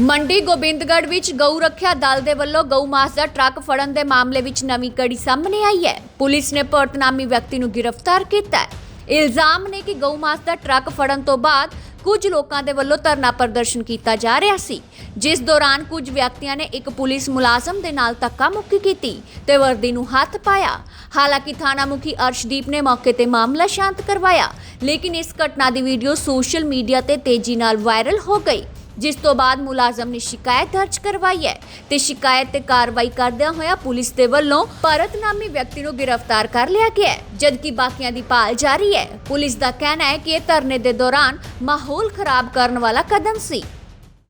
ਮੰਡੀ ਗੋਬਿੰਦਗੜ੍ਹ ਵਿੱਚ ਗਊ ਰੱਖਿਆ ਦਲ ਦੇ ਵੱਲੋਂ ਗਊ ਮਾਸ ਦਾ ਟਰੱਕ ਫੜਨ ਦੇ ਮਾਮਲੇ ਵਿੱਚ ਨਵੀਂ ਕੜੀ ਸਾਹਮਣੇ ਆਈ ਹੈ। ਪੁਲਿਸ ਨੇ ਭਰਤਨਾਮੀ ਵਿਅਕਤੀ ਨੂੰ ਗ੍ਰਿਫਤਾਰ ਕੀਤਾ ਹੈ। ਇਲਜ਼ਾਮ ਨੇ ਕਿ ਗਊ ਮਾਸ ਦਾ ਟਰੱਕ ਫੜਨ ਤੋਂ ਬਾਅਦ ਕੁਝ ਲੋਕਾਂ ਦੇ ਵੱਲੋਂ ਧਰਨਾ ਪ੍ਰਦਰਸ਼ਨ ਕੀਤਾ ਜਾ ਰਿਹਾ ਸੀ, ਜਿਸ ਦੌਰਾਨ ਕੁਝ ਵਿਅਕਤੀਆਂ ਨੇ ਇੱਕ ਪੁਲਿਸ ਮੁਲਾਜ਼ਮ ਦੇ ਨਾਲ ਧੱਕਾ ਮੁੱਕੀ ਕੀਤੀ ਤੇ ਵਰਦੀ ਨੂੰ ਹੱਥ ਪਾਇਆ। ਹਾਲਾਂਕਿ ਥਾਣਾ ਮੁਖੀ ਅਰਸ਼ਦੀਪ ਨੇ ਮੌਕੇ ਤੇ ਮਾਮਲਾ ਸ਼ਾਂਤ ਕਰਵਾਇਆ, ਲੇਕਿਨ ਇਸ ਘਟਨਾ ਦੀ ਵੀਡੀਓ ਸੋਸ਼ਲ ਮੀਡੀਆ ਤੇ ਤੇਜ਼ੀ ਨਾਲ ਵਾਇਰਲ ਹੋ ਗਈ। ਜਿਸ ਤੋਂ ਬਾਅਦ ਮੁਲਾਜ਼ਮ ਨੇ ਸ਼ਿਕਾਇਤ ਦਰਜ ਕਰਵਾਈ ਹੈ ਤੇ ਸ਼ਿਕਾਇਤ ਤੇ ਕਾਰਵਾਈ ਕਰਦਿਆਂ ਹੋਇਆ ਪੁਲਿਸ ਦੇ ਵੱਲੋਂ ਭਾਰਤ ਨਾਮੀ ਵਿਅਕਤੀ ਨੂੰ ਗ੍ਰਿਫਤਾਰ ਕਰ ਲਿਆ ਗਿਆ ਹੈ, ਜਦਕਿ ਬਾਕੀਆਂ ਦੀ ਭਾਲ ਜਾਰੀ ਹੈ। ਪੁਲਿਸ ਦਾ ਕਹਿਣਾ ਹੈ ਕਿ ਇਹ ਧਰਨੇ ਦੇ ਦੌਰਾਨ ਮਾਹੌਲ ਖਰਾਬ ਕਰਨ ਵਾਲਾ ਕਦਮ ਸੀ।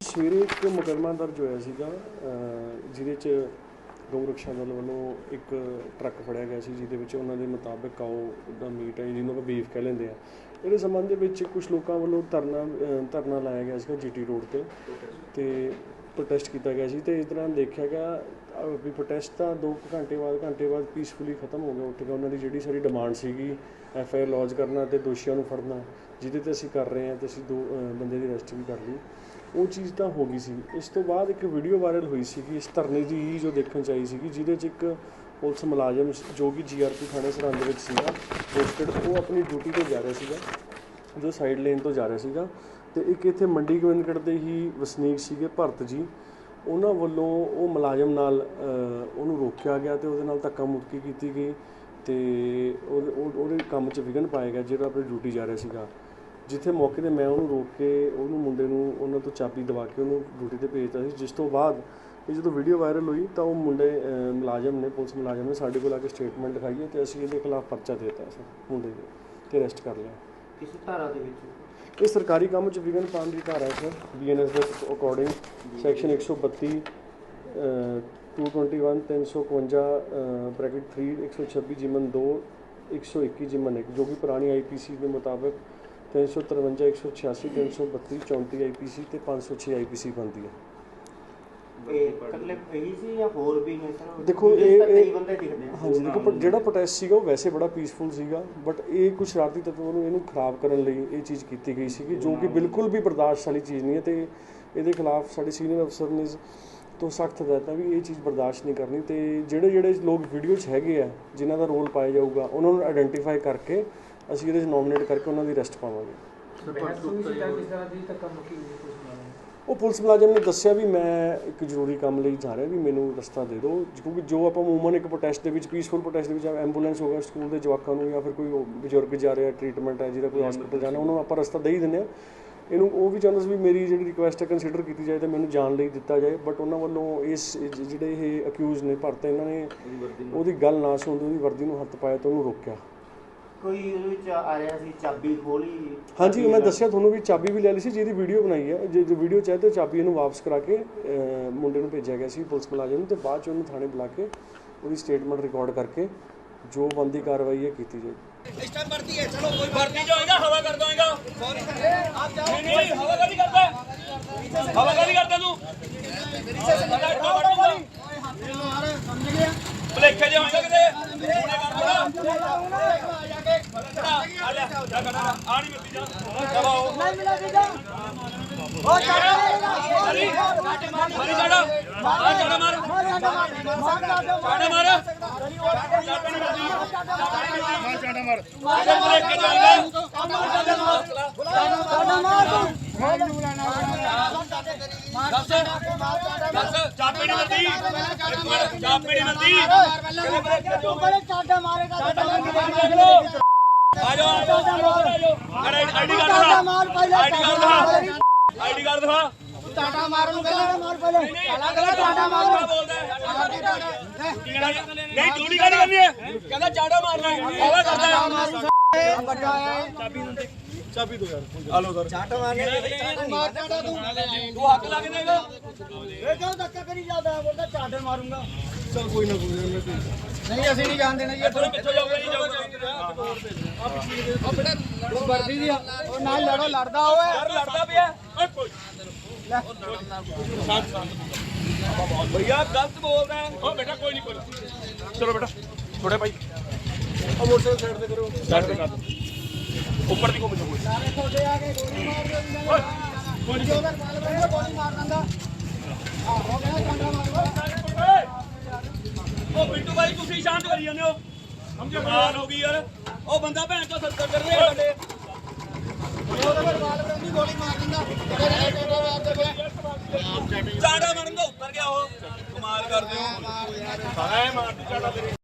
ਸਵੇਰੇ ਇੱਕ ਮੁਕੱਦਮਾ ਦਰਜ ਹੋਇਆ ਸੀਗਾ, ਅਹ, ਜਿਹਦੇ ਚ ਗਊ ਰਕਸ਼ਾ ਦਲ ਵੱਲੋਂ ਇੱਕ ਟਰੱਕ ਫੜਿਆ ਗਿਆ ਸੀ, ਜਿਹਦੇ ਵਿੱਚ ਉਹਨਾਂ ਦੇ ਮੁਤਾਬਕ ਕਾਓ ਦਾ ਮੀਟ ਹੈ, ਜਿਹਨੂੰ ਆਪਾਂ ਬੀਫ ਕਹਿ ਲੈਂਦੇ ਆ ਇਹਦੇ ਸੰਬੰਧ ਦੇ ਵਿੱਚ ਕੁਝ ਲੋਕਾਂ ਵੱਲੋਂ ਧਰਨਾ ਧਰਨਾ ਲਾਇਆ ਗਿਆ ਸੀਗਾ ਜੀਟੀ ਰੋਡ ਤੇ ਤੇ ਪ੍ਰੋਟੈਸਟ ਕੀਤਾ ਗਿਆ ਸੀ ਤੇ ਇਸ ਤਰ੍ਹਾਂ ਦੇਖਿਆ ਗਿਆ ਵੀ ਪ੍ਰੋਟੈਸਟ ਤਾਂ 2 ਘੰਟੇ ਬਾਅਦ ਘੰਟੇ ਬਾਅਦ ਪੀਸਫੁਲੀ ਖਤਮ ਹੋ ਗਿਆ। ਉੱਠ ਕੇ ਉਹਨਾਂ ਦੀ ਜਿਹੜੀ ਸਾਰੀ ਡਿਮਾਂਡ ਸੀਗੀ ਐਫ ਆਈ ਆਰ ਲੌਜ ਕਰਨਾ ਤੇ ਦੋਸ਼ੀਆਂ ਨੂੰ ਫੜਨਾ, ਜਿਹਦੇ ਤੇ ਅਸੀਂ ਕਰ ਰਹੇ ਹਾਂ ਤੇ ਅਸੀਂ ਦੋ ਬੰਦੇ ਦੀ ਅਰੈਸਟ ਵੀ ਕਰ ਲਈ। ਉਹ ਚੀਜ਼ ਤਾਂ ਹੋ ਗਈ ਸੀ। ਇਸ ਤੋਂ ਬਾਅਦ ਇੱਕ ਵੀਡੀਓ ਵਾਇਰਲ ਹੋਈ ਸੀਗੀ, ਇਸ ਧਰਨੇ ਦੀ ਹੀ ਜੋ ਦੇਖਣ ਚ ਆਈ ਸੀਗੀ, ਜਿਹਦੇ ਚ ਇੱਕ ਪੁਲਿਸ ਮੁਲਾਜ਼ਮ ਜੋ ਕਿ ਜੀਆਰਪੀ ਥਾਣੇ ਸਰਹੰਦ ਵਿੱਚ ਸੀਗਾ ਪੋਸਟਡ ਉਹ ਆਪਣੀ ਡਿਊਟੀ ਤੇ ਜਾ ਰਿਹਾ ਸੀਗਾ, ਜੋ ਸਾਈਡ ਲੇਨ ਤੋਂ ਜਾ ਰਿਹਾ ਸੀਗਾ। ਤੇ ਇੱਕ ਇੱਥੇ ਮੰਡੀ ਗੋਬਿੰਦਗੜ੍ਹ ਦੇ ਹੀ ਵਸਨੀਕ ਸੀਗੇ ਭਰਤ ਜੀ। ਉਹਨਾਂ ਵੱਲੋਂ ਉਹ ਮੁਲਾਜ਼ਮ ਨਾਲ ਉਹਨੂੰ ਰੋਕਿਆ ਗਿਆ ਤੇ ਉਹਦੇ ਨਾਲ ਧੱਕਾ ਮੁੱਕੀ ਕੀਤੀ ਗਈ ਤੇ ਉਹ- ਉਹ- ਉਹਦੇ ਕੰਮ 'ਚ ਵਿਘਨ ਪਾਇਆ ਗਿਆ, ਜਿਹੜਾ ਆਪਣੀ ਡਿਊਟੀ ਜਾ ਰਿਹਾ ਸੀਗਾ। ਜਿੱਥੇ ਮੌਕੇ ਤੇ ਮੈਂ ਉਹਨੂੰ ਰੋਕ ਕੇ ਉਹਨੂੰ ਮੁੰਡੇ ਨੂੰ ਉਹਨਾਂ ਤੋਂ ਚਾਬੀ ਦਵਾ ਕੇ ਉਹਨੂੰ ਡਿਊਟੀ ਤੇ ਭੇਜਤਾ ਸੀ। ਜਿਸ ਤੋਂ ਬਾਅਦ ਇਹ ਜਦੋਂ ਵੀਡੀਓ ਵਾਇਰਲ ਹੋਈ ਤਾਂ ਉਹ ਮੁੰਡੇ ਮੁਲਾਜ਼ਮ ਨੇ ਪੁਲਿਸ ਮੁਲਾਜ਼ਮ ਨੇ ਸਾਡੇ ਕੋਲ ਆ ਕੇ ਸਟੇਟਮੈਂਟ ਲਿਖਾਈ ਤੇ ਅਸੀਂ ਇਹਦੇ ਖਿਲਾਫ ਪਰਚਾ ਦਿੱਤਾ ਸਰ ਮੁੰਡੇ ਦੇ ਤੇ ਅਰੈਸਟ ਕਰ ਲਿਆ। ਕਿਸ ਧਾਰਾ ਦੇ ਵਿੱਚ? ਇਹ ਸਰਕਾਰੀ ਕੰਮ 'ਚ ਵਿਘਨ ਪਾਉਣ ਦੀ ਧਾਰਾ ਹੈ ਸਰ ਬੀਐਨਐਸ ਦੇ ਅਕੋਰਡਿੰਗ ਸੈਕਸ਼ਨ 132 ਅਹ, 221 351 ਬ੍ਰੈਕਟ 3 126 ਜਿਮਨ 2 121 ਜਿਮਨ 1 ਜੋ ਕਿ ਪੁਰਾਣੀ ਆਈਪੀਸੀ ਦੇ ਮੁਤਾਬਕ 353 186 332 34 ਆਈਪੀਸੀ ਤੇ 506 ਆਈਪੀਸੀ ਬਣਦੀ ਹੈ। ਇਹ ਇਕੱਲੇ ਇਹੀ ਸੀ ਜਾਂ ਹੋਰ ਵੀ ਨੇ ਸਰ? ਦੇਖੋ, ਇਹ- ਇਹ- ਹਾਂਜੀ ਦੇਖੋ ਪਰ ਜਿਹੜਾ ਪ੍ਰੋਟੈਸਟ ਸੀਗਾ ਉਹ ਵੈਸੇ ਬੜਾ ਪੀਸਫੁਲ ਸੀਗਾ ਬਟ ਇਹ ਕੁਝ ਸ਼ਰਾਰਤੀ ਤੱਤਾਂ ਨੂੰ ਇਹਨੂੰ ਖਰਾਬ ਕਰਨ ਲਈ ਇਹ ਚੀਜ਼ ਕੀਤੀ ਗਈ ਸੀਗੀ ਜੋ ਕਿ ਬਿਲਕੁਲ ਵੀ ਬਰਦਾਸ਼ਤ ਵਾਲੀ ਚੀਜ਼ ਨਹੀਂ ਹੈ ਤੇ ਇਹਦੇ ਖਿਲਾਫ ਸਾਡੇ ਸੀਨੀਅਰ ਅਫਸਰ ਨੇ ਤੋਂ ਸਖਤ ਹਦਾਇਤਾਂ ਵੀ ਇਹ ਚੀਜ਼ ਬਰਦਾਸ਼ਤ ਨਹੀਂ ਕਰਨੀ ਤੇ ਜਿਹੜੇ ਜਿਹੜੇ ਲੋਕ ਵੀਡੀਓ 'ਚ ਹੈਗੇ ਆ ਜਿਨ੍ਹਾਂ ਦਾ ਰੋਲ ਪਾਇਆ ਜਾਊਗਾ ਉਹਨਾਂ ਨੂੰ ਆਇਡੈਂਟੀਫਾਈ ਕਰਕੇ ਅਸੀਂ ਇਹਦੇ 'ਚ ਨੋਮੀਨੇਟ ਕਰਕੇ ਉਹਨਾਂ ਦੀ ਅਰੈਸਟ ਪਾਵਾਂਗੇ। ਉਹ ਪੁਲਿਸ ਮੁਲਾਜ਼ਮ ਨੇ ਦੱਸਿਆ ਵੀ ਮੈਂ ਇੱਕ ਜ਼ਰੂਰੀ ਕੰਮ ਲਈ ਜਾ ਰਿਹਾ ਵੀ ਮੈਨੂੰ ਰਸਤਾ ਦੇ ਦਿਓ ਕਿਉਂਕਿ ਜੋ ਆਪਾਂ ਅਮੂਮਨ ਇੱਕ ਪ੍ਰੋਟੈਸਟ ਦੇ ਵਿੱਚ ਪੀਸਫੁਲ ਪ੍ਰੋਟੈਸਟ ਦੇ ਵਿੱਚ ਐਂਬੂਲੈਂਸ ਹੋਗਾ ਸਕੂਲ ਦੇ ਜਵਾਕਾਂ ਨੂੰ ਜਾਂ ਫਿਰ ਕੋਈ ਬਜ਼ੁਰਗ ਜਾ ਰਿਹਾ ਟ੍ਰੀਟਮੈਂਟ ਹੈ ਜਿਹਦਾ ਕੋਈ ਹਸਪੀਟਲ ਜਾਣਾ ਉਹਨਾਂ ਨੂੰ ਆਪਾਂ ਰਸਤਾ ਦੇ ਹੀ ਦਿੰਦੇ ਆ ਇਹਨੂੰ ਉਹ ਵੀ ਚਾਹੁੰਦਾ ਸੀ ਵੀ ਮੇਰੀ ਜਿਹੜੀ ਰਿਕੁਐਸਟ ਹੈ ਕੰਸੀਡਰ ਕੀਤੀ ਜਾਏ ਤੇ ਮੈਨੂੰ ਜਾਣ ਲਈ ਦਿੱਤਾ ਜਾਏ ਬਟ ਉਹਨਾਂ ਵੱਲੋਂ ਇਸ ਜਿਹੜੇ ਇਹ ਅਕਿਊਜ਼ ਨੇ ਭਰਤੇ ਇਹਨਾਂ ਨੇ ਉਹਦੀ ਗੱਲ ਨਾ ਸੁਣਦੇ ਉਹਦੀ ਵਰਦੀ ਨੂੰ ਹੱਥ ਪਾਇਆ ਤੇ ਉਹਨੂੰ ਰੋਕਿਆ। ਕੋਈ ਉਹਦੇ ਵਿੱਚ ਆ ਰਿਹਾ ਸੀ ਚਾਬੀ ਖੋਲੀ ਹਾਂਜੀ ਮੈਂ ਦੱਸਿਆ ਤੁਹਾਨੂੰ ਵੀ ਚਾਬੀ ਵੀ ਲੈ ਲਈ ਸੀ ਜਿਹਦੀ ਵੀਡੀਓ ਬਣਾਈ ਹੈ। ਜੇ ਵੀਡੀਓ ਚਾਹੇ ਤਾਂ ਚਾਬੀ ਇਹਨੂੰ ਵਾਪਸ ਕਰਾ ਕੇ ਮੁੰਡੇ ਨੂੰ ਭੇਜਿਆ ਗਿਆ ਸੀ ਪੁਲਿਸ ਮੁਲਾਜ਼ਮ ਨੂੰ ਤੇ ਬਾਅਦ ਚ ਉਹਨੂੰ ਥਾਣੇ ਬੁਲਾ ਕੇ ਉਹਦੀ ਸਟੇਟਮੈਂਟ ਰਿਕਾਰਡ ਕਰਕੇ ਜੋ ਬੰਦੀ ਕਾਰਵਾਈ ਹੈ ਕੀਤੀ ਜਾਏ ਇਸ ਟਾਈਮ ਵਰਤੀ ਹੈ ਚਲੋ ਕੋਈ ਵਰਤੀ ਜਾਏਗਾ ਹਵਾ ਕਰ ਦੋਏਗਾ। ਮਾਰ। ਦੱਸ। ਚਾਪੀ ਨਹੀਂ ਮਿਲਦੀ। ਇੱਕ ਮਿੰਟ ਚਾਪੀ ਨਹੀਂ ਮਿਲਦੀ। ਭਲੇਖੇ ਜੋ ਆ ਜਾਓ ਆ ਜਾਓ ਆਈਡੀ ਕਾਰਡ ਦਿਖਾ। ਆਈਡੀ ਕਾਰਡ ਦਿਖਾ। ਆਈਡੀ ਕਾਰਡ ਦਿਖਾ। ਟਾਟਾ ਮਾਰਨ। ਨੂੰ ਕਹਿੰਦਾ ਮਾਰ ਪਹਿਲੇ ਨਹੀਂ ਨਹੀਂ ਚਾੜਾ ਮਾਰ ਬੋਲਦਾ ਨਹੀਂ ਡਿਊਟੀ ਕਾਹਦੀ ਕਰਨੀ ਹੈ। ਕਹਿੰਦਾ ਚਾੜਾ ਮਾਰਨਾ ਹੈ। ਕਰਦਾ ਹੈ। ਵੱਡਾ ਹੈ ਚਾਬੀ ਦੋ ਯਾਰ ਆ ਲਓ ਸਰ। ਚਾਟਾ ਮਾਰਨੇ ਮਾਰ ਟਾਟਾ ਤੂੰ। ਤੂੰ ਹੱਥ ਲਾ ਕੇ ਦੇਗਾ ਇਹ ਕਿਉਂ ਧੱਕਾ ਕਰੀ ਜਾਂਦਾ? ਹੈ? ਬੋਲਦਾ ਚਾਟੇ ਮਾਰੂੰਗਾ। ਚਲ ਕੋਈ ਨਾ ਕੋਈ ਨਾ ਨਹੀਂ ਅਸੀਂ ਨਹੀਂ ਜਾਣ ਦੇਣਾ ਜੀ। ਥੋੜੇ ਪਿੱਛੇ ਜਾਓਗੇ ਨਹੀਂ ਜਾਓਗੇ ਵਰਦੀ ਦੀ ਉਹ ਨਾਲ ਲੜੋ ਲੜਦਾ ਹੋਵੇ ਯਾਰ ਲੜਦਾ ਪਿਆ। ਓਏ ਕੋਈ। ਭਈਆ ਗਲਤ ਬੋਲਦਾ ਹੈ। ਓ ਬੇਟਾ ਕੋਈ ਨਹੀਂ ਕੋਈ ਨੀ। ਚਲੋ ਬੇਟਾ ਛੋੜੇ ਭਾਈ। ਉਹ ਮੋਟਰਸਾਈਕਲ ਸਾਈਡ ਤੇ ਕਰੋ। ਸਾਈਡ ਤੇ ਕਰ ਦਿਓ। ਉੱਪਰ ਦੀ ਘੁੰਮ ਕੋਈ। ਜੋ ਮਾਰ ਹੋ ਮਾਰੂਗਾ ਉਹ ਬਿੱਟੂ ਭਾਈ ਤੁਸੀਂ ਸ਼ਾਂਤ ਕਰੀ ਜਾਂਦੇ ਹੋ। ਸਮਝੋ ਕਮਾਲ ਹੋ ਗਈ ਯਾਰ। ਉਹ ਬੰਦਾ ਭੈਣ ਤੋਂ ਸੱਤਰ ਕਰ ਰਿਹਾ ਸਾਡੇ। ਮਾਰ ਮਾਰ ਚਾੜਾ ਮਾਰਨ ਦਾ। ਉੱਤਰ ਗਿਆ ਉਹ। ਕਮਾਲ ਕਰਦੇ ਹੋ। ਸਾਰਾ ਮਾਰਦੀ ਚਾੜਾ ਤੇਰੇ।